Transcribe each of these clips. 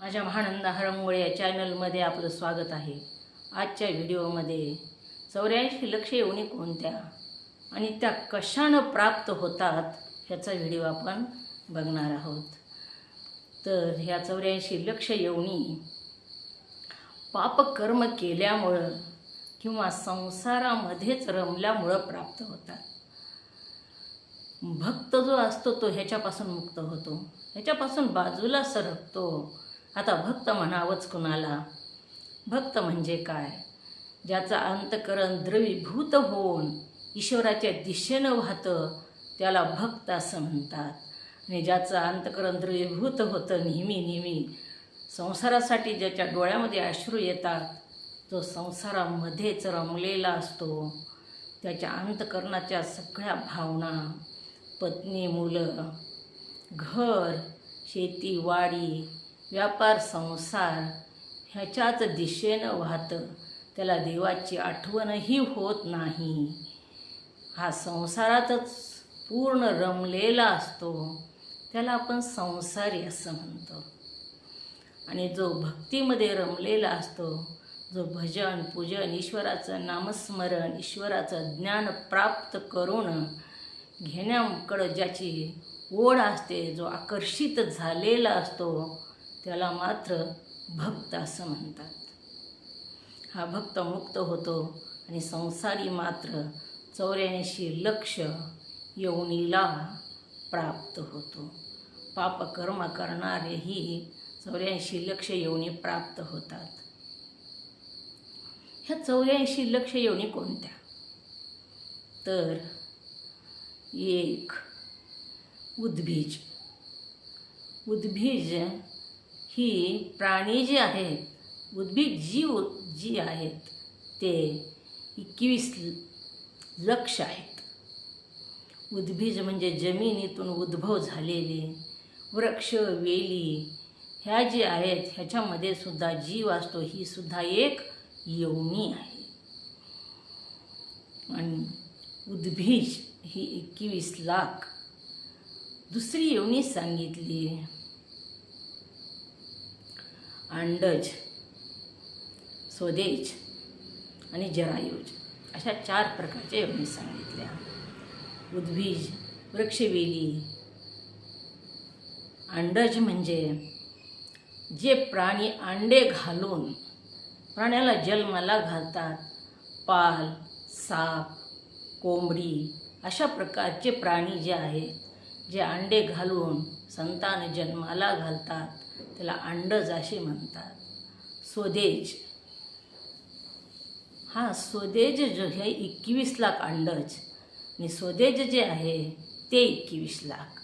माझ्या महानंद हरंगोळे या चॅनलमध्ये आपलं स्वागत आहे. आजच्या व्हिडिओमध्ये चौऱ्याऐंशी लक्ष येऊनी कोणत्या आणि त्या कशानं प्राप्त होतात ह्याचा व्हिडिओ आपण बघणार आहोत. तर ह्या चौऱ्याऐंशी लक्ष येऊनी पापकर्म केल्यामुळं किंवा संसारामध्येच रमल्यामुळं प्राप्त होतात. भक्त जो असतो तो ह्याच्यापासून मुक्त होतो. ह्याच्यापासून बाजूला सरकतो. आता भक्त म्हणावंच कुणाला? भक्त म्हणजे काय? ज्याचं अंतकरण द्रवीभूत होऊन ईश्वराच्या दिशेनं वाहतं त्याला भक्त असं म्हणतात. आणि ज्याचं अंतकरण द्रवीभूत होतं नेहमी नेहमी संसारासाठी ज्याच्या डोळ्यामध्ये अश्रू येतात तो संसारामध्येच रमलेला असतो. त्याच्या अंतकरणाच्या सगळ्या भावना पत्नी मुलं घर शेती वाडी व्यापार संसार ह्याच्याच दिशेनं वाहतं. त्याला देवाची आठवणही होत नाही. हा संसारातच पूर्ण रमलेला असतो. त्याला आपण संसारी असं म्हणतो. आणि जो भक्तीमध्ये रमलेला असतो जो भजन पूजन ईश्वराचं नामस्मरण ईश्वराचं ज्ञान प्राप्त करून घेण्याकडं ज्याची ओढ असते जो आकर्षित झालेला असतो त्याला मात्र भक्त असं म्हणतात. हा भक्त मुक्त होतो आणि संसारी मात्र चौऱ्याऐंशी लक्ष यवनीला प्राप्त होतो. पापकर्म करणारेही चौऱ्याऐंशी लक्ष यवनी प्राप्त होतात. ह्या चौऱ्याऐंशी लक्ष यवनी कोणत्या? तर एक उद्भीज. उद्भीज ही प्राणी जी आहेत उद्भिद जीव जी आहेत ते एकवीस लक्ष आहेत. उद्भिज म्हणजे जमिनीतून उद्भव झालेले वृक्ष वेली ह्या जे आहेत ह्याच्यामध्ये सुद्धा जीव असतो ही सुद्धा एक यवनी आहे. आणि उद्भिज ही एकवीस लाख. दुसरी यवनी सांगितली. अंडज स्वदेज आणि जरायुज अशा चार प्रकारच्या योनी सांगितल्या उद्बीज वृक्षवेली. अंडज म्हणजे जे प्राणी अंडे घालून प्राण्याला जन्माला घालतात. पाल साप कोंबडी अशा प्रकारचे प्राणी जे आहेत जे अंडे घालून संतान जन्माला घालतात. त्याला अंडज असे म्हणतात. स्वदेज. हा स्वदेज जो हे एकवीस लाख अंडज. आणि स्वदेज जे आहे ते एकवीस लाख.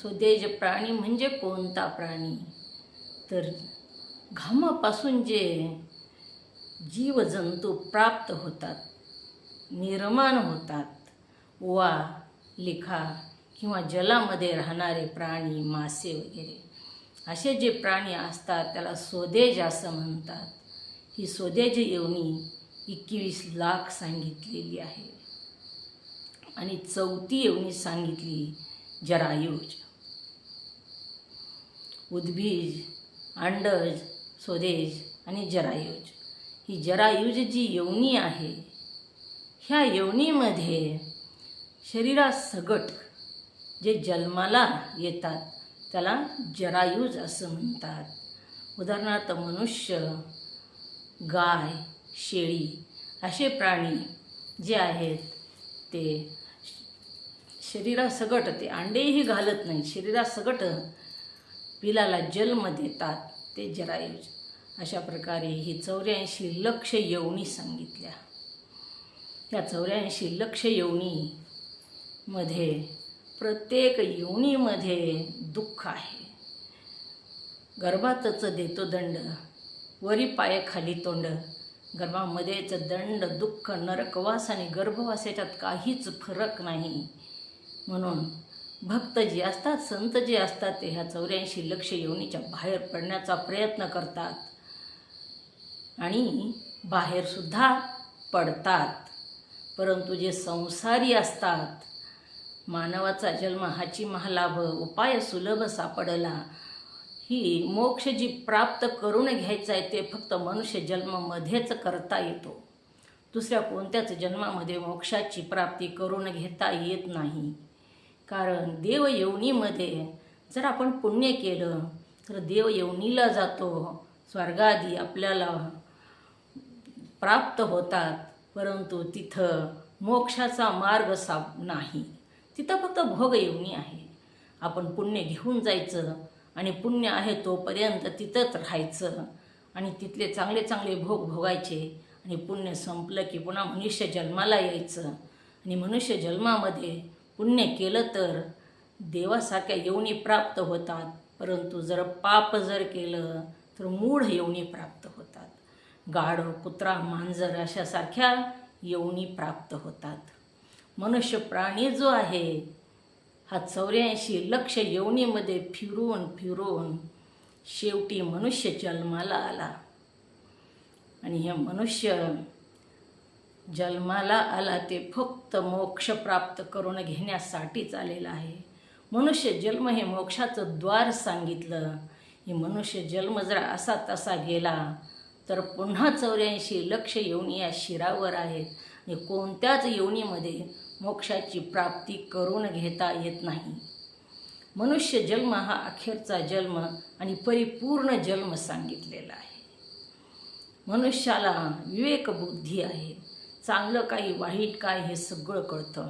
स्वदेज प्राणी म्हणजे कोणता प्राणी? तर घामापासून जे जीवजंतू प्राप्त होतात निर्माण होतात वा लिखा किंवा जलामध्ये राहणारे प्राणी मासे वगैरे. असे जे प्राणी असतात त्याला स्वदेज असं म्हणतात. ही स्वदेज येवणी एकवीस लाख सांगितलेली आहे. आणि चौथी येवणी सांगितली जरायुज. उद्बीज अंडज स्वदेज आणि जरायुज. ही जरायुज जी यवनी आहे ह्या यवनीमध्ये शरीरासगट जे जन्माला येतात त्याला जरायुज असं म्हणतात. उदाहरणार्थ मनुष्य गाय शेळी असे प्राणी जे आहेत ते शरीरासगट ते अंडेही घालत नाही शरीरासगट पिलाला जन्म देतात ते जरायुज. अशा प्रकारे ही चौऱ्याऐंशी लक्ष येवणी सांगितल्या. या चौऱ्याऐंशी लक्ष येवणीमध्ये प्रत्येक येवणीमध्ये दुःख आहे. गर्भातच देतो दंड. वरी पाय खाली तोंड. गर्भामध्येच दंड दुःख नरकवास आणि गर्भवास याच्यात काहीच फरक नाही. म्हणून भक्त जे असतात संत जे असतात ते ह्या चौऱ्याऐंशी लक्ष योनीच्या बाहेर पडण्याचा प्रयत्न करतात. आणि बाहेरसुद्धा पडतात. परंतु जे संसारी असतात मानवाचा जन्म हाची महालाभ उपाय सुलभ सापडला. ही मोक्ष जी प्राप्त करून घ्यायचं आहे ते फक्त मनुष्य जन्मामध्येच करता येतो. दुसऱ्या कोणत्याच जन्मामध्ये मोक्षाची प्राप्ती करून घेता येत नाही. कारण देव येवणीमध्ये जर आपण पुण्य केलं तर देवयेवनीला जातो. स्वर्गादी आपल्याला प्राप्त होतात परंतु तिथं मोक्षाचा मार्ग साप नाही. तिथं फक्त भोग येवणी आहे. आपण पुण्य घेऊन जायचं आणि पुण्य आहे तोपर्यंत तिथंच राहायचं आणि तिथले चांगले चांगले भोग भोगायचे आणि पुण्य संपलं की पुन्हा मनुष्य जन्माला यायचं. आणि मनुष्य जन्मामध्ये पुण्य केलं तर देवासारख्या येवणी प्राप्त होतात. परंतु जर पाप जर केलं तर मूढ येवणी प्राप्त होतात. गाढ कुत्रा मांजर अशासारख्या येवणी प्राप्त होतात. मनुष्य प्राणी जो आहे हा चौऱ्याऐंशी लक्ष यवनीमध्ये फिरून फिरून शेवटी मनुष्य जन्माला आला. आणि हे मनुष्य जन्माला आला ते फक्त मोक्ष प्राप्त करून घेण्यासाठीच आलेलं आहे. मनुष्य जन्म हे मोक्षाचं द्वार सांगितलं. हे मनुष्य जन्म जर असा तसा गेला तर पुन्हा चौऱ्याऐंशी लक्ष येऊन या शिरावर आहेत. आणि कोणत्याच येवणीमध्ये मोक्षाची प्राप्ती करून घेता येत नाही. मनुष्य जन्म हा अखेरचा जन्म आणि परिपूर्ण जन्म सांगितलेला आहे. मनुष्याला विवेकबुद्धी आहे. चांगलं काही वाईट काय हे सगळं कळतं.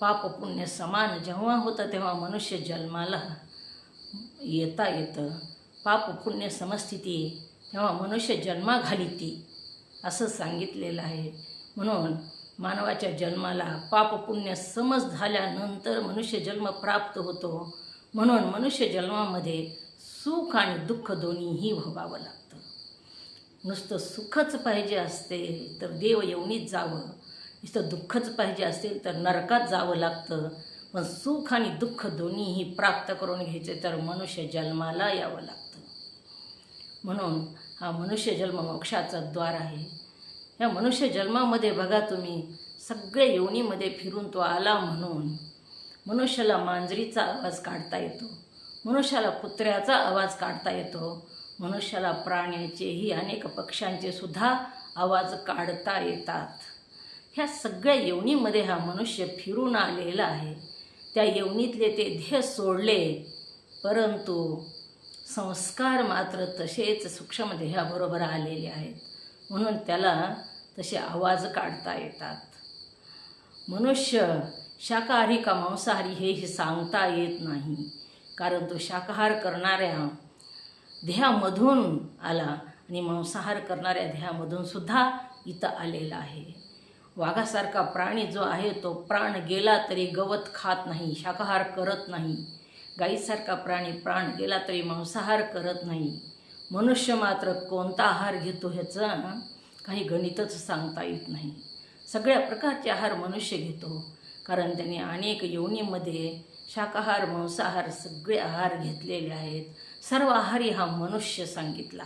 पाप पुण्य समान जेव्हा होतं तेव्हा मनुष्य जन्माला येता येतं. पाप पुण्य समस्थिती तेव्हा मनुष्य जन्माघाली ती असं सांगितलेलं आहे. म्हणून मानवाच्या जन्माला पाप पुण्य समज झाल्यानंतर मनुष्य जन्म प्राप्त होतो. म्हणून मनुष्य जन्मामध्ये सुख आणि दुःख दोन्हीही भोगावं लागतं. नुसतं सुखच पाहिजे असते तर देव येऊनच जावं. नुसतं दुःखच पाहिजे असेल तर नरकात जावं लागतं. पण सुख आणि दुःख दोन्हीही प्राप्त करून घ्यायचे तर मनुष्य जन्माला यावं लागतं. म्हणून हा मनुष्य जन्म मोक्षाचा द्वार आहे. ह्या मनुष्य जन्मामध्ये बघा तुम्ही सगळे योनीमध्ये फिरून तो आला म्हणून. मनुष्याला मांजरीचा आवाज काढता येतो मनुष्याला कुत्र्याचा आवाज काढता येतो मनुष्याला प्राण्याचेही अनेक पक्ष्यांचे सुद्धा आवाज काढता येतात. ह्या सगळ्या येवणीमध्ये हा मनुष्य फिरून आलेला आहे. त्या येवणीतले ते ध्येय सोडले परंतु संस्कार मात्र तसेच सूक्ष्मदेहाबरोबर आलेले आहेत. म्हणून त्याला तसे आवाज काढता येतात. मनुष्य शाकाहारी का मांसाहारी हेही सांगता येत नाही कारण तो शाकाहार करणाऱ्या देहामधून आला आणि मांसाहार करणाऱ्या देहामधून सुद्धा इथं आलेला आहे. वाघासारखा प्राणी जो आहे तो प्राण गेला तरी गवत खात नाही शाकाहार करत नाही. गाईसारखा प्राणी प्राण गेला तरी मांसाहार करत नाही. मनुष्य मात्र कोणता आहार घेतो ह्याचं काही गणितच सांगता येत नाही. सगळ्या प्रकारचे आहार मनुष्य घेतो. कारण त्याने अनेक योनीमध्ये शाकाहार मांसाहार सगळे आहार घेतलेले आहेत. सर्व आहारी हा मनुष्य सांगितला.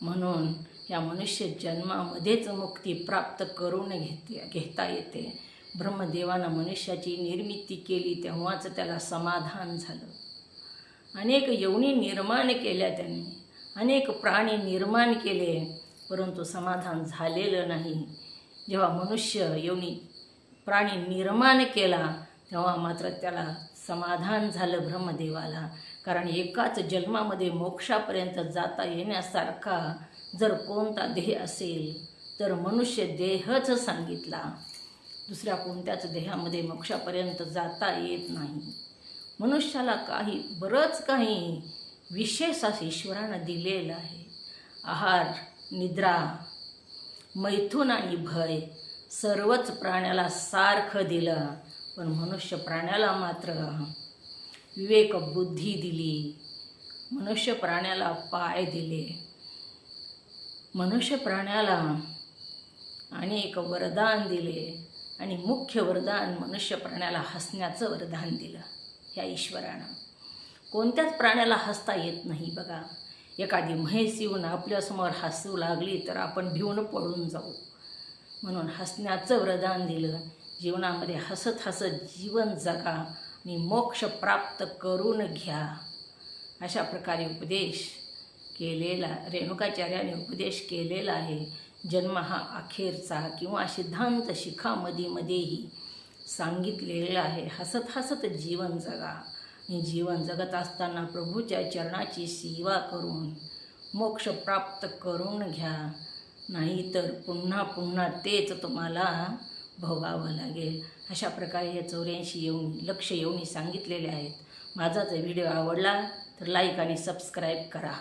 म्हणून या मनुष्य जन्मामध्येच मुक्ती प्राप्त करून घेते घेता येते. ब्रह्मदेवानं मनुष्याची निर्मिती केली तेव्हाच त्याला समाधान झालं. अनेक यवनी निर्माण केल्या त्यांनी. अनेक प्राणी निर्माण केले परंतु समाधान झालेलं नाही. जेव्हा मनुष्य यवनी प्राणी निर्माण केला तेव्हा मात्र त्याला समाधान झालं ब्रह्मदेवाला. कारण एकाच जन्मामध्ये मोक्षापर्यंत जाता येण्यासारखा जर कोणता देह असेल तर मनुष्य देहच सांगितला. दुसऱ्या कोणत्याच देहामध्ये मोक्षापर्यंत जाता येत नाही. मनुष्याला काही बरंच काही विशेष असं ईश्वरानं दिलेलं आहे. आहार निद्रा मैथून आणि भय सर्वच प्राण्याला सारखं दिलं पण मनुष्य प्राण्याला मात्र विवेक बुद्धी दिली. मनुष्य प्राण्याला पाय दिले. मनुष्य प्राण्याला अनेक वरदान दिले आणि मुख्य वरदान मनुष्य प्राण्याला हसण्याचं वरदान दिलं. ह्या ईश्वरानं. कोणत्याच प्राण्याला हसता येत नाही बघा. एखादी म्हैस येऊन आपल्यासमोर हसू लागली तर आपण भिवून पळून जाऊ. म्हणून हसण्याचं वरदान दिलं. जीवनामध्ये हसत हसत जीवन जगा. आणि मोक्ष प्राप्त करून घ्या. अशा प्रकारे उपदेश केलेला रेणुकाचार्याने उपदेश केलेला आहे. जन्म हा अखेरचा किंवा सिद्धांत शिखामध्ये मध्येही सांगितलेलं आहे. हसत हसत जीवन जगा. आणि जीवन जगत असताना प्रभूच्या चरणाची सेवा करून मोक्ष प्राप्त करून घ्या. नाहीतर पुन्हा पुन्हा तेच तुम्हाला भोगावं लागेल. अशा प्रकारे हे चौऱ्याऐंशी येऊन लक्ष येऊन सांगितलेले आहेत. माझा जर व्हिडिओ आवडला तर लाईक आणि सबस्क्राईब करा.